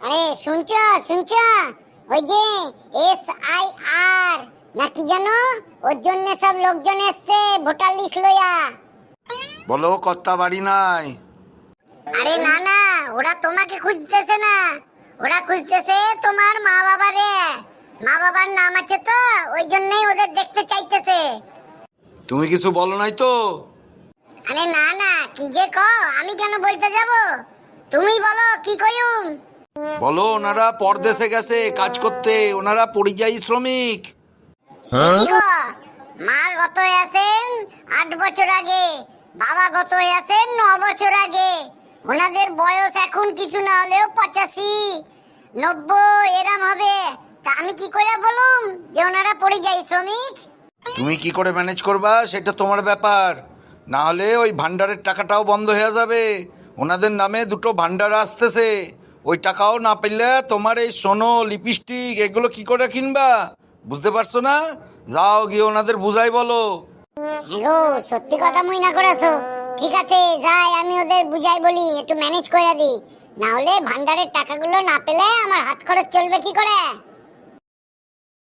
আরে শুনছ শুনছ? ওই যে এস আই আর না কি জানো? ওর জন্য সব লোকজন এসছে ভোটার লিস্ট লইয়া। বলো কর্তা বাড়ি নাই। আরে না না ওরা তোমাকে খুঁজতেছে না। ওরা খুঁজতেছে তোমার মা বাবারে। মা বাবার নাম আছে তো ওই জন্যই ওদের দেখতে চাইতেছে। তুমি কিছু বলো নাই তো? আরে না না কি যে ক আমি কেন বলতে যাব? তুমি বলো কি কইম বলো ওনারা পরদেশে গেছে কাজ করতে। ওনারা পরিযায়ী শ্রমিক। কি মা গত হয়ে আছেন আট বছর আগে বাবা গত হয়ে আছেন ন বছর আগে। ওনাদের বয়স এখন কিছু না হলেও পঁচাশি। নব্বই এরম হবে। তা আমি কি করে বলুম যে ওনারা পরিযায়ী শ্রমিক? তুমি কি করে ম্যানেজ করবা সেটা তোমার ব্যাপার। না হলে ওই ভান্ডারের টাকাটাও বন্ধ হয়ে যাবে। ওনাদের নামে দুটো ভান্ডার আসতেছে। ওই টাকাও না পেলে তোমার এই সোনো, লিপস্টিক, এগুলো কি করে কিনবা? বুঝতে পারছ না? যাও গিয়ে ওনাদের বুঝাই বলো। হ্যালো, সত্যি কথা মুই না করেছ? ঠিক আছে, যাই, আমি ওদের বুঝাই বলি, একটু ম্যানেজ করে দিই। না হলে ভান্ডারের টাকাগুলো না পেলে আমার হাত খরচ চলবে কি করে?